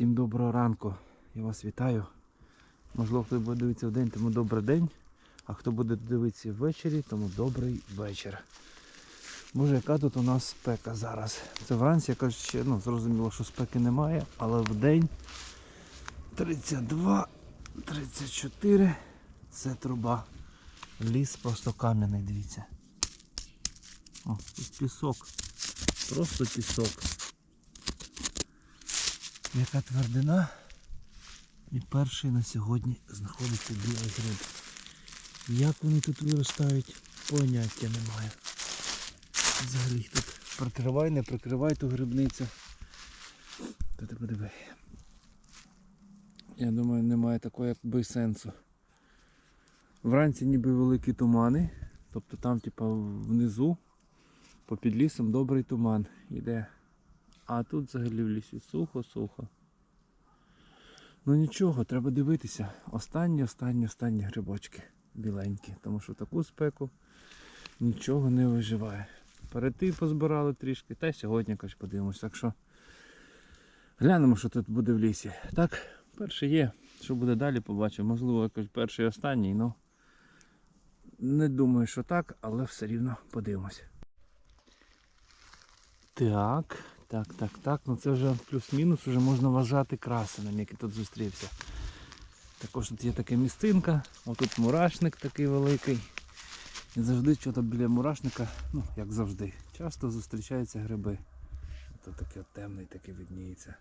Всім доброго ранку. Я вас вітаю. Можливо, хто буде дивитися в день, тому добрий день. А хто буде дивитися ввечері, тому добрий вечір. Боже, яка тут у нас спека зараз. Це вранці, яка ще ну, зрозуміло, що спеки немає, але в день 32, 34 це труба. Ліс просто кам'яний, дивіться. О, тут пісок. Просто пісок. Яка твердина. І перший на сьогодні знаходиться білий гриб. Як вони тут виростають, поняття немає. Взагалі їх тут прикривай, не прикривай ту грибницю. Та ти подиви. Я думаю, немає такого якби сенсу. Вранці ніби великі тумани, тобто там типа внизу, попід лісом добрий туман іде. А тут взагалі в лісі сухо-сухо. Ну нічого, треба дивитися. Останні, останні, останні грибочки біленькі. Тому що таку спеку нічого не виживає. Перед тим позбирали трішки, та й сьогодні якось подивимось. Так що глянемо, що тут буде в лісі. Так, перший є. Що буде далі, побачимо. Можливо, якось перший і останній, ну не думаю, що так, але все рівно подивимось. Так, так, так, так. Ну це вже плюс-мінус, вже можна вважати красенем, який тут зустрівся. Також тут є така місцинка, отут мурашник такий великий. І завжди що то біля мурашника, ну як завжди, часто зустрічаються гриби. Тут такий от темний такий видніється.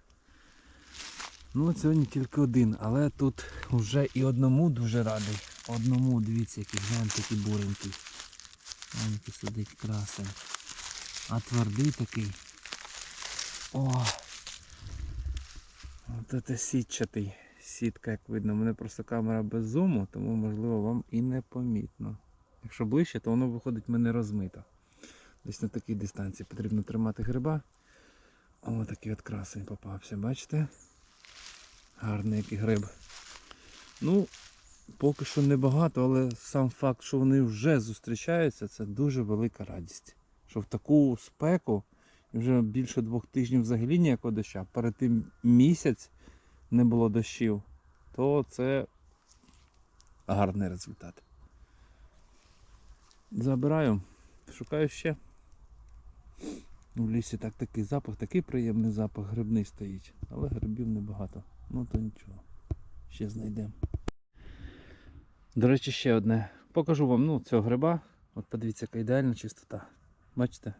Ну сьогодні тільки один, але тут вже і одному дуже радий. Одному, дивіться, який глянь такий буренький. Ось який сидить красень. А твердий такий. О! От це сітчатий. Сітка, як видно, у мене просто камера без зуму, тому можливо вам і не помітно. Якщо ближче, то воно виходить в мене розмито. Десь на такій дистанції потрібно тримати гриба. О, такий от красень попався, бачите? Гарний який гриб. Ну, поки що небагато, але сам факт, що вони вже зустрічаються, це дуже велика радість. Що в таку спеку, і вже більше двох тижнів взагалі ніякого доща, перед тим місяць не було дощів, то це гарний результат. Забираю, шукаю ще. В лісі так такий запах, такий приємний запах, грибний стоїть, але грибів небагато. Ну то нічого. Ще знайдемо. До речі, ще одне. Покажу вам ну, цього гриба. От подивіться, яка ідеальна чистота. Бачите?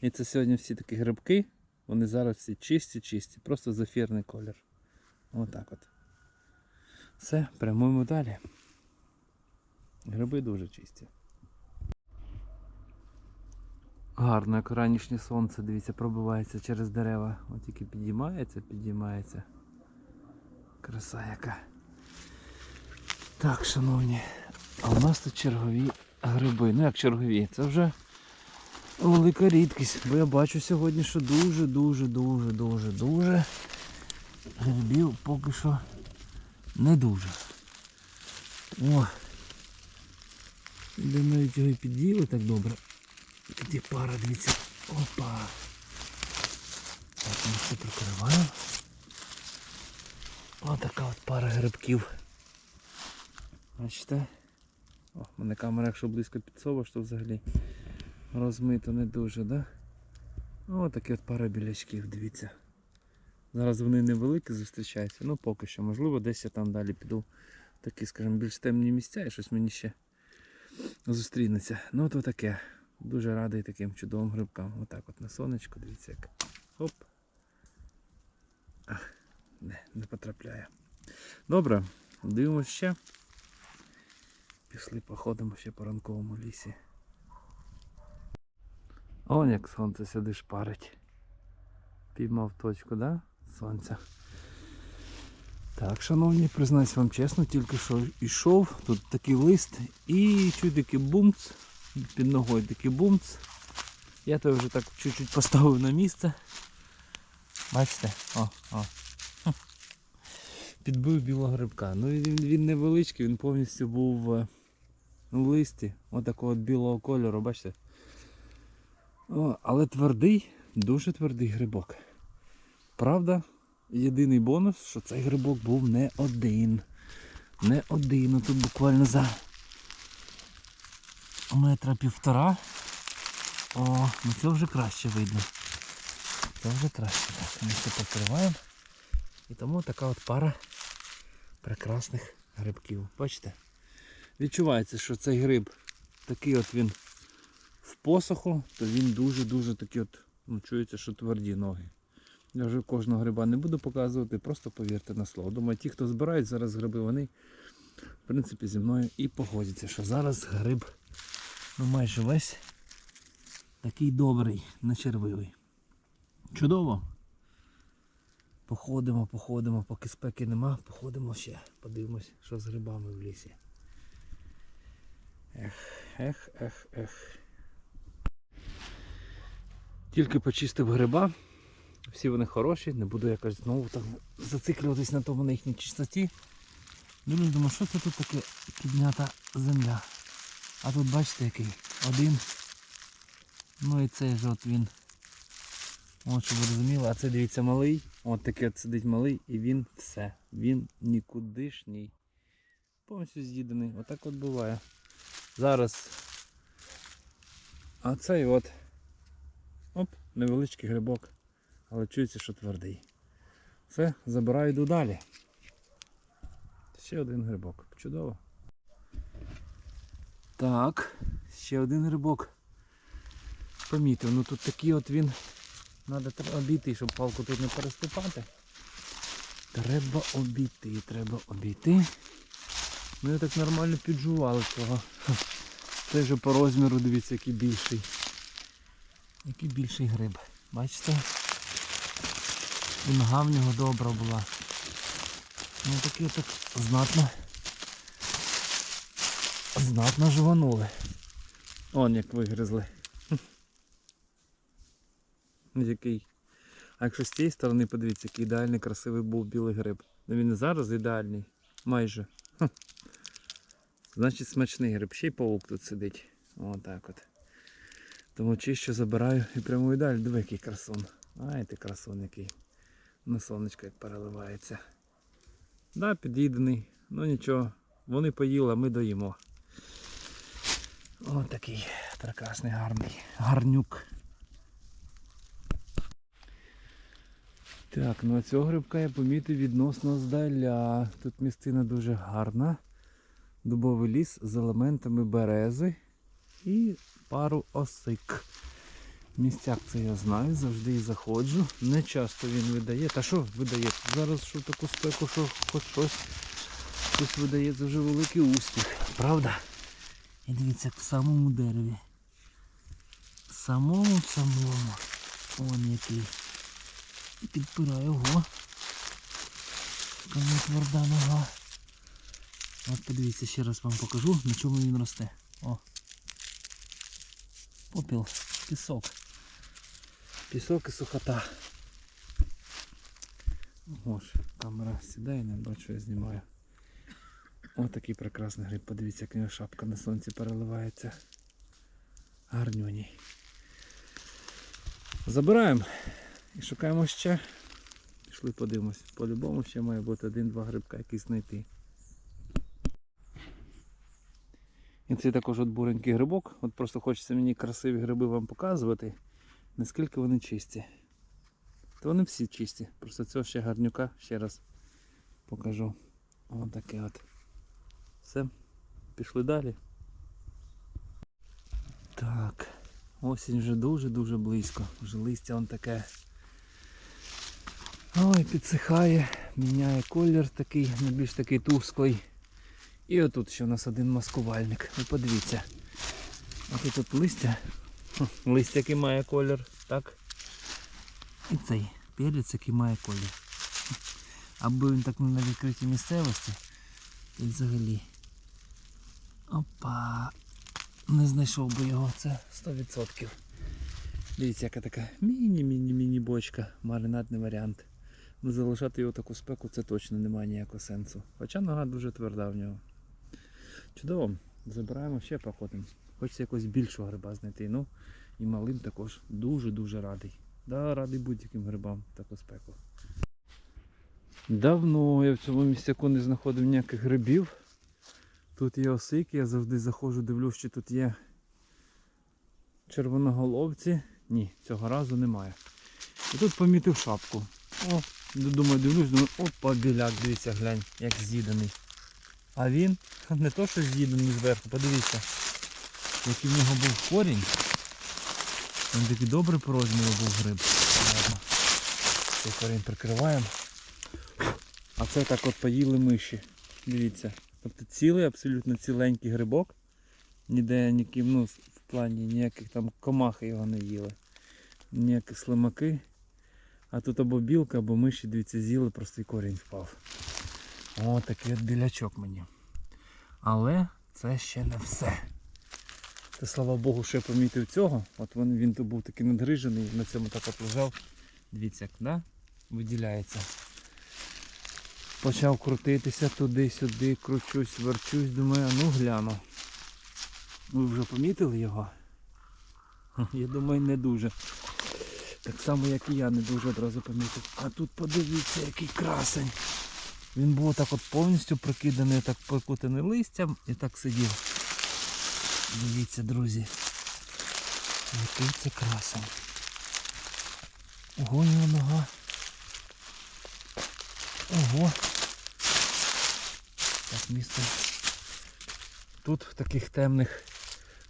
І це сьогодні всі такі грибки. Вони зараз всі чисті-чисті, просто зефірний колір. Отак от. Все, прямуємо далі. Гриби дуже чисті. Гарно, як ранішнє сонце, дивіться, пробивається через дерева. От тільки підіймається, підіймається. Краса яка. Так, шановні, а у нас тут чергові гриби. Ну як чергові, це вже велика рідкість, бо я бачу сьогодні, що дуже, дуже, дуже, дуже, дуже грибів поки що не дуже. О! Де навіть його і під'їли так добре. Є пара, дивіться. Опа! Так, ми все прикриваємо. Ось така от пара грибків. Бачите? О, мене камера, якщо близько підсовуєш, то взагалі розмито не дуже, да? Ось такі от пара білячків, дивіться. Зараз вони невеликі зустрічаються, ну поки що, можливо, десь я там далі піду в такі, скажімо, більш темні місця і щось мені ще зустрінеться. Ну от таке. Дуже радий таким чудовим грибкам. Отак от на сонечко, дивіться як. Хоп. Ах, не, не потрапляє. Добре, дивимося ще. Пішли походимо ще по ранковому лісі. Он як сонце сюди шпарить. Піймав точку, да? Сонця. Так, шановні, признаюсь вам чесно, тільки що йшов, тут такий лист і чуть такий бумц, під ногою такий бумц. Я то вже так чуть-чуть поставив на місце. Бачите? О, о. Підбив білого грибка. Ну він, він невеличкий, він повністю був в листі. Отакого от білого кольору, бачите? О, але твердий, дуже твердий грибок. Правда, єдиний бонус, що цей грибок був не один. Не один. Тут буквально за метра півтора. О, ну це вже краще видно. Це вже краще. Так, ми це покриваємо. І тому така от пара прекрасних грибків. Бачите? Відчувається, що цей гриб такий от він посоху, то він дуже-дуже такий от, ну, чується, що тверді ноги. Я вже кожного гриба не буду показувати, просто повірте на слово. Думаю, ті, хто збирають зараз гриби, вони в принципі зі мною і погодяться, що зараз гриб ну, майже весь такий добрий, не червивий. Чудово. Походимо, походимо, поки спеки нема, походимо ще, подивимось, що з грибами в лісі. Ех, ех, ех, ех. Тільки почистив гриба. Всі вони хороші, не буду якось знову там зациклюватись на тому на їхній чистоті. Дивлюсь, думаю, що це тут таке піднята земля. А тут бачите який? Один. Ну і цей же от він. От щоб ви розуміли, а це дивіться малий. От такий от сидить малий і він все. Він нікудишній. Повністю з'їдений. Отак от буває. Зараз. А цей от. Оп, невеличкий грибок. Але чується, що твердий. Все, забираю йду далі. Ще один грибок. Чудово. Так, ще один грибок. Помітив, ну тут такий от він. Треба обійти, щоб палку тут не переступати. Треба обійти, треба обійти. Ну я так нормально піджували цього. Цей же по розміру, дивіться, який більший. Який більший гриб. Бачите? І нога в нього добра була. Ну такі так знатно. Знатно жуванули. Он як вигризли. Який. А якщо з цієї сторони подивіться, який ідеальний красивий був білий гриб. Ну він і зараз ідеальний. Майже. Значить смачний гриб. Ще й паук тут сидить. Отак от. Тому чище забираю і прямую далі. Диви, який красун. Ай ти красун який. На сонечко як переливається. Да, під'їдений. Ну нічого. Вони поїли, а ми доїмо. Ось такий прекрасний гарний гарнюк. Так, ну а цього грибка я помітив відносно здаля. Тут місцина дуже гарна. Дубовий ліс з елементами берези і пару осик. Місцяк це я знаю, завжди і заходжу. Не часто він видає. Та що видає? Зараз що таку спеку, що хоч щось щось видає, вже великий успіх. Правда? І дивіться, в самому дереві. Самому самому. Он який. І підпирає ого. Кому тверда нога. От подивіться, ще раз вам покажу, на чому він росте. О. Попіл, пісок. Пісок і сухота. Ось, камера сідає, не бачу, я знімаю. Ось такий прекрасний гриб. Подивіться, як у нього шапка на сонці переливається. Гарнюній. Забираємо і шукаємо ще. Пішли подивимось. По-любому ще має бути один-два грибка якісь знайти. І це також от буренький грибок. От просто хочеться мені красиві гриби вам показувати, наскільки вони чисті. То вони всі чисті. Просто цього ще гарнюка ще раз покажу. Ось таке от. Все, пішли далі. Так, осінь вже дуже-дуже близько. Вже листя он таке. Ой, підсихає, міняє колір такий, на більш такий тусклий. І отут ще у нас один маскувальник. Ви подивіться. А тут листя. Листя, який має колір, так? І цей перець, який має колір. Аби він так не на відкритій місцевості, то взагалі. Опа. Не знайшов би його, це 100%. Дивіться, яка така міні-міні-міні бочка, маринадний варіант. Залишати його таку спеку це точно немає ніякого сенсу. Хоча нога дуже тверда в нього. Чудово, забираємо ще походимо. Хочеться якогось більшого гриба знайти. Ну і малим також дуже-дуже радий. Да, радий будь-яким грибам таку спеку. Давно я в цьому місцяку не знаходив ніяких грибів. Тут є осики, я завжди заходжу, дивлюсь, чи тут є червоноголовці. Ні, цього разу немає. І тут помітив шапку. О, думаю, дивлюсь, думаю, опа, біляк, дивіться, глянь, як з'їдений. А він не то, що з'їдений зверху, подивіться, який в нього був корінь. Він такий добрий по розміру був гриб. Цей корінь прикриваємо. А це так от поїли миші. Дивіться. Тобто цілий, абсолютно ціленький грибок. Ніде ніким, ну, в плані ніяких там комах його не їли. Ніякі слимаки. А тут або білка, або миші, дивіться, з'їли, просто і корінь впав. О, такий от білячок мені. Але це ще не все. Та слава Богу, що я помітив цього. От він, він був такий надгрижений, на цьому так от лежав. Дивіться, як да? виділяється. Почав крутитися туди-сюди, кручусь, верчусь, думаю, ну гляну. Ви вже помітили його? Я думаю, не дуже. Так само, як і я, не дуже одразу помітив. А тут подивіться, який красень. Він був так от повністю прикиданий, так прикутаний листям і так сидів. Дивіться, друзі. Який це красень. Ого, у нього нога. Ого. Так, місце. Тут в таких темних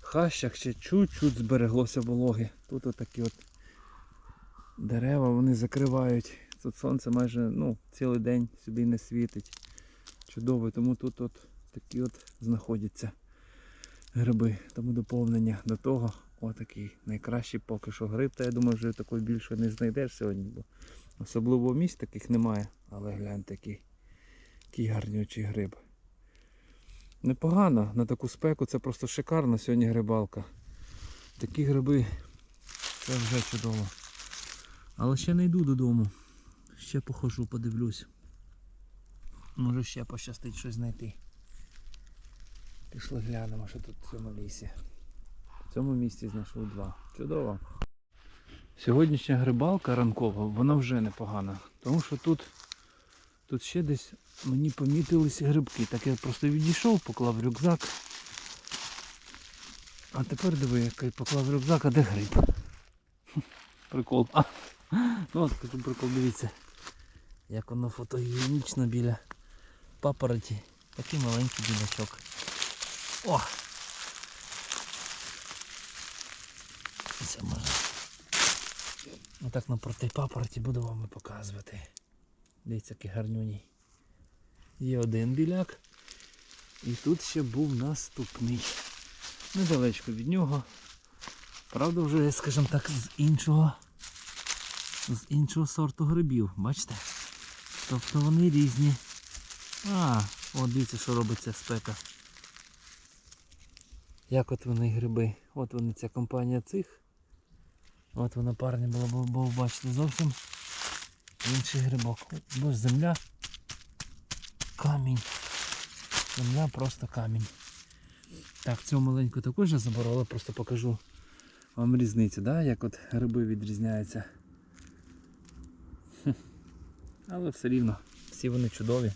хащах ще чуть-чуть збереглося вологи. Тут отакі от дерева вони закривають. Тут сонце майже ну, цілий день сюди не світить. Чудово, тому тут от такі от знаходяться гриби. Тому доповнення до того отакий найкращий поки що гриб. Та я думаю, вже такої більше не знайдеш сьогодні, бо особливо місць таких немає. Але гляньте, який, який гарнючий гриб. Непогано, на таку спеку це просто шикарна сьогодні грибалка. Такі гриби це вже чудово. Але ще не йду додому. Ще похожу, подивлюсь. Може ще пощастить щось знайти. Пішли глянемо, що тут в цьому лісі. В цьому місці знайшов два. Чудово. Сьогоднішня грибалка ранкова, вона вже непогана. Тому що тут, тут ще десь мені помітилися грибки. Так я просто відійшов, поклав рюкзак. А тепер диви, який поклав рюкзак, а де гриб? Прикол. А, ну от кажу прикол, дивіться. Як воно фотогенічно біля папороті. Такий маленький білячок. О! Це можна. Отак напроти папороті буду вам показувати. Дивіться, який гарнюній. Є один біляк. І тут ще був наступний. Недалечко від нього. Правда, вже, скажімо так, з іншого з іншого сорту грибів. Бачите? Тобто вони різні. А, от дивіться, що робиться спека. Як от вони гриби. От вони ця компанія цих. От вона парня була, бо, бо бачите, зовсім інший грибок. Бо ж земля. Камінь. Земля просто камінь. Так, цього маленьку також я забору, але просто покажу вам різницю, да? як от гриби відрізняються. Але все рівно, всі вони чудові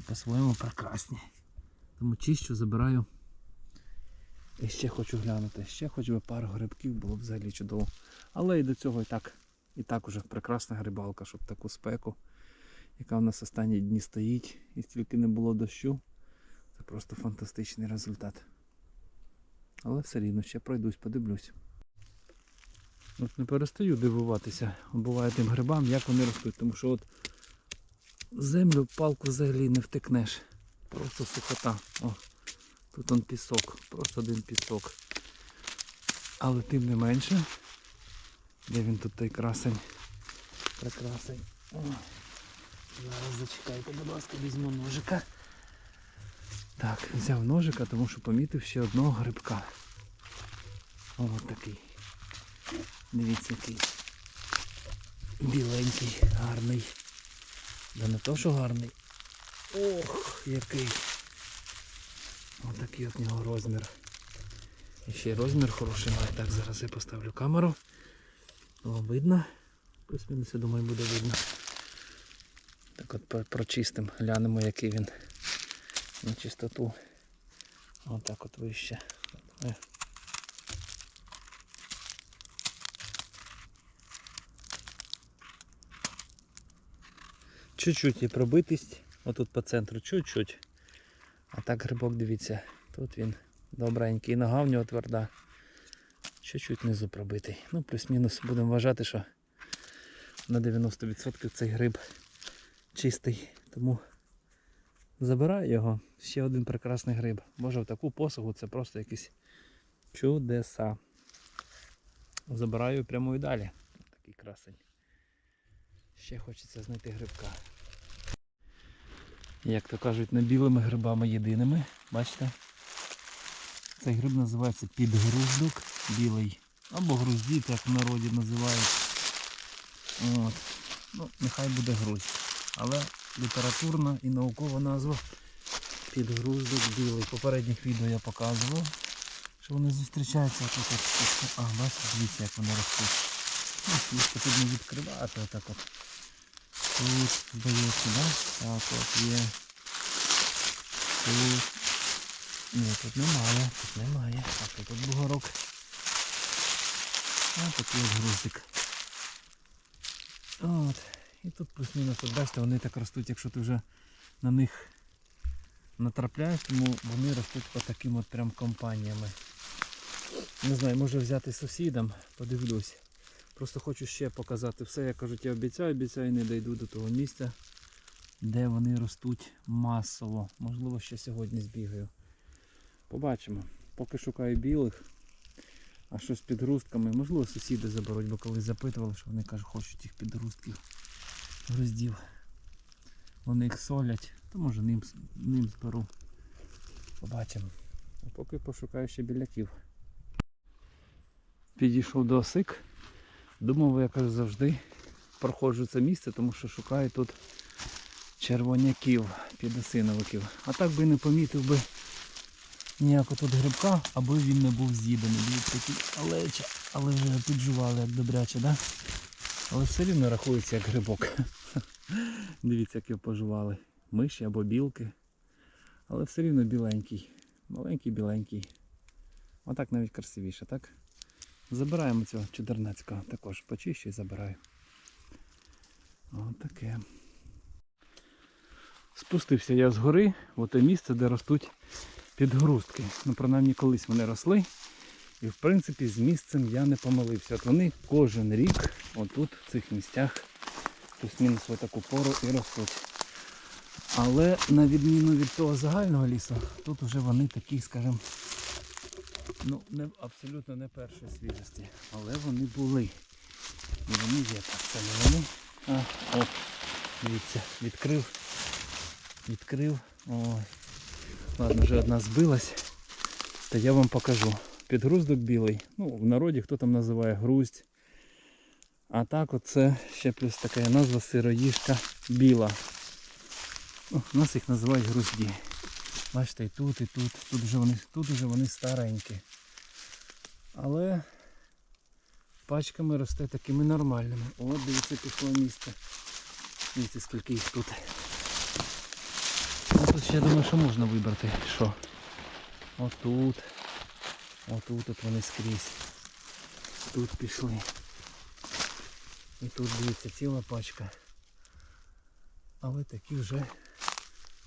і по-своєму прекрасні. Тому чищу, забираю. І ще хочу глянути, ще хоч би пару грибків було б взагалі чудово. Але і до цього і так, і так уже прекрасна грибалка, щоб таку спеку, яка в нас останні дні стоїть, і стільки не було дощу. Це просто фантастичний результат. Але все рівно ще пройдусь, подивлюсь. От не перестаю дивуватися, буває тим грибам, як вони ростуть, тому що от землю палку взагалі не втикнеш. Просто сухота. О, тут он пісок, просто один пісок. Але тим не менше, де він тут той красень? Прекрасень. О, зараз зачекайте, будь ласка, візьму ножика. Так, взяв ножика, тому що помітив ще одного грибка. Ось такий. Дивіться який. Біленький, гарний. Да не то, що гарний. Ох, який. Ось такий от нього розмір. І ще й розмір хороший має. Так, зараз я поставлю камеру. О, видно. Плюс-мінус, я думаю, буде видно. Так от про- прочистимо, глянемо, який він на чистоту. Отак от вище. Чуть-чуть є пробитість, отут по центру, чуть-чуть. А так грибок, дивіться, тут він добренький, нога в нього тверда. Чуть-чуть внизу пробитий. Ну, плюс-мінус будемо вважати, що на 90% цей гриб чистий. Тому забираю його. Ще один прекрасний гриб. Боже, в таку посугу це просто якісь чудеса. Забираю прямо і далі. Такий красень. Ще хочеться знайти грибка. Як то кажуть, не білими грибами єдиними. Бачите? Цей гриб називається підгруздок білий. Або груздік, як в народі називають. От. Ну, нехай буде груздь. Але літературна і наукова назва підгруздок білий. Попередніх відео я показував, що вони зустрічаються тут. А, бачите, дивіться, як вони ростуть. Ну, їх потрібно відкривати отак от. Тут, здається, да? Так от є. Тут. Ні, тут немає, тут немає. А що тут бугорок? А тут є грузик. От. І тут плюс-мінус, от бачите, вони так ростуть, якщо ти вже на них натрапляєш, тому вони ростуть по таким от прям компаніями. Не знаю, може взяти сусідам, подивлюсь. Просто хочу ще показати все. Я кажуть, я обіцяю, обіцяю, не дійду до того місця, де вони ростуть масово. Можливо, ще сьогодні збігаю. Побачимо. Поки шукаю білих, а що з підгрузками. Можливо, сусіди заберуть, бо колись запитували, що вони кажуть, хочуть їх підгрузків, груздів. Вони їх солять, то може ним, ним зберу. Побачимо. А поки пошукаю ще біляків. Підійшов до осик. Думав, я кажу, завжди проходжу це місце, тому що шукаю тут червоняків, підосиновиків. А так би не помітив би ніякого тут грибка, аби він не був з'їдений. Які алеча, але вже піджували як добряче, да? Але все рівно рахується як грибок. Дивіться, як його пожували. Миші або білки. Але все рівно біленький. Маленький біленький. Отак навіть красивіше, так? Забираємо цього чудернацького також почищу і забираю. Отаке. Спустився я з гори в те місце, де ростуть підгрустки. Ну, принаймні колись вони росли. І в принципі з місцем я не помилився. От вони кожен рік отут в цих місцях плюс-мінус в таку пору і ростуть. Але на відміну від того загального лісу, тут вже вони такі, скажімо, ну, не, абсолютно не першої свіжості. Але вони були. І вони є так. Це не вони. А, от, дивіться, відкрив. Відкрив. Ой. Ладно, вже одна збилась. Та я вам покажу. Підгруздок білий. Ну, в народі хто там називає груздь. А так оце ще плюс така назва сироїжка біла. Ну, у нас їх називають грузді. Бачите, і тут, і тут. Тут вже вони, тут вже вони старенькі. Але пачками росте такими нормальними. От, дивіться, пішло місце. Дивіться, скільки їх тут. Ну, тут ще я думаю, що можна вибрати. Що? Отут. Отут от вони скрізь. Тут пішли. І тут дивіться ціла пачка. Але такі вже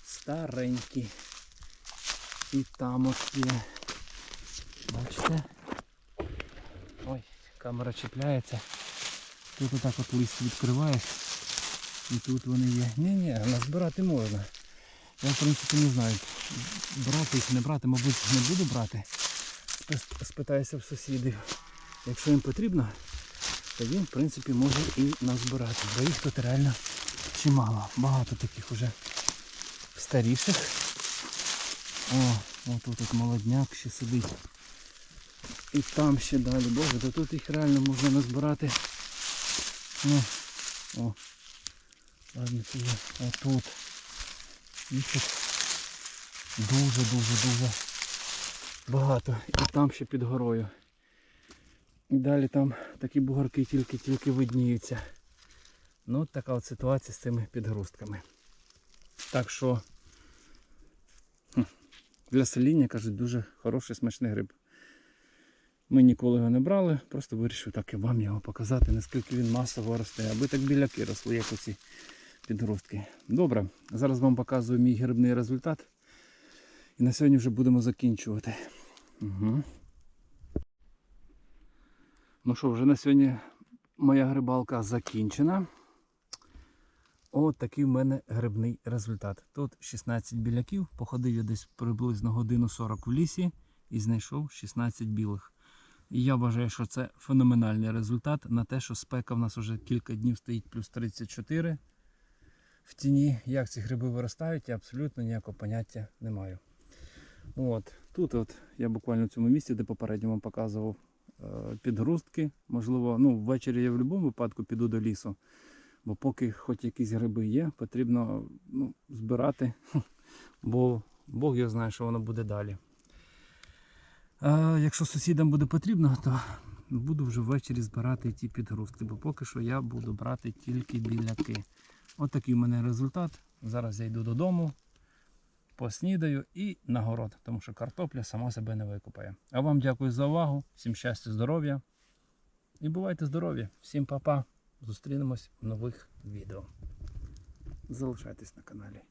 старенькі. І там от є. Бачите? Камера чіпляється. Тут отак от лист відкриваєш. І тут вони є. Ні-ні, назбирати можна. Я в принципі не знаю. Брати їх, не брати, мабуть, не буду брати. Спитаюся в сусідів. Якщо їм потрібно, то він в принципі може і назбирати. Бо їх тут реально чимало. Багато таких уже старіших. О, отут от молодняк ще сидить. І там ще далі. Боже, то тут їх реально можна назбирати. Ну, о. Ладно, це є. Їх тут дуже-дуже-дуже багато. І там ще під горою. І далі там такі бугорки тільки-тільки видніються. Ну, от така от ситуація з цими підгрузками. Так що для соління, кажуть, дуже хороший смачний гриб. Ми ніколи його не брали, просто вирішив так і вам його показати, наскільки він масово росте, аби так біляки росли, як оці підгрустки. Добре, зараз вам показую мій грибний результат. І на сьогодні вже будемо закінчувати. Угу. Ну що, вже на сьогодні моя грибалка закінчена. От такий в мене грибний результат. Тут 16 біляків, походив я десь приблизно годину 40 в лісі і знайшов 16 білих. І я вважаю, що це феноменальний результат на те, що спека в нас вже кілька днів стоїть плюс 34 в тіні. Як ці гриби виростають, я абсолютно ніякого поняття не маю. От. Тут от я буквально в цьому місці, де попередньо вам показував е, підгрустки. Можливо, ну, ввечері я в будь-якому випадку піду до лісу. Бо поки хоч якісь гриби є, потрібно ну, збирати, бо Бог його знає, що воно буде далі. А якщо сусідам буде потрібно, то буду вже ввечері збирати ті підгрустки, бо поки що я буду брати тільки біляки. От такий у мене результат. Зараз я йду додому, поснідаю і на город, тому що картопля сама себе не викупає. А вам дякую за увагу, всім щастя, здоров'я і бувайте здорові! Всім па-па! Зустрінемось в нових відео. Залишайтесь на каналі.